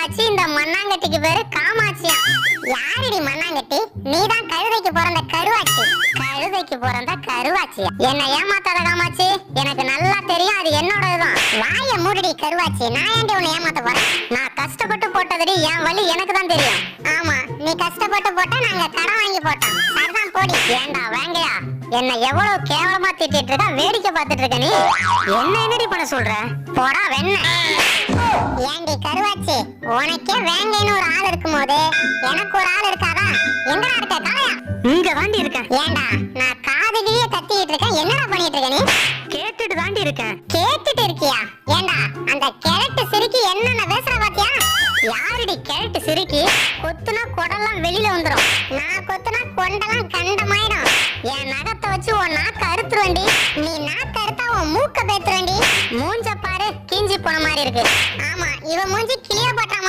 ஆச்சு இந்த மண்ணாங்கட்டிக்கு பேரு காமாட்சியா. யாரடி மண்ணாங்கட்டி? நீதான் கழுதைக்கு பிறந்த கருவாச்சி. கழுதைக்கு பிறந்த கருவாச்சியா. என்ன ஏமாத்தாத காமாட்சி? எனக்கு நல்லா தெரியும் அது என்னோடதுதான். வாய மூடிடி கருவாச்சி. நான் ஏண்டி உன்னை ஏமாத்த போறேன்? நான் கஷ்டப்பட்டு போட்டதடி என் வழி எனக்கு தான் தெரியும். ஆமா நீ கஷ்டப்பட்டு போட்டா நாங்க கடன் வாங்கி போட்டோம். சரிதான் போடி. ஏண்டா வாங்கயா. என்ன எவ்வளவு கேவலமா திட்டிட்டு இருக்கா வேடிக்கை பார்த்துட்டு இருக்க நீ? என்ன என்னடி பண்ண சொல்ற? போடா வெண்ண ஏண்டி கருவாச்சி. உனக்கே வேங்கைன்னு ஒரு ஆள் இருக்கும்போது எனக்கு ஒரு ஆள் இருக்காதா எங்கடா இருக்க காளையா இங்க தாண்டி இருக்கேன் ஏண்டா நான் காதுலயே கத்திட்டு இருக்கேன். என்னடா பண்ணிட்டு இருக்க நீ? கேட்டுட்டு தாண்டி இருக்கேன் கேட்டுட்டு இருக்கியா? ஏண்டா அந்த கிழட்டு சிரிக்கி என்னென்ன பேசுற பாத்தியா? யாரடி கிழட்டு சிரிக்கி? கொத்துனா குடலாம் வெளியில வந்துரும். நான் கொத்துனா கொண்டெல்லாம் கண்டமாயிடும் என் நகத்தை வச்சு உன் நாக்க அறுத்துருவேண்டி நீ நாக்க அறுத்தா உன் மூக்க பேத்துருவேண்டி மூஞ்ச பாரு கிஞ்சி போன மாதிரி இருக்கு. ஆமா இவ மூஞ்சி கிளிய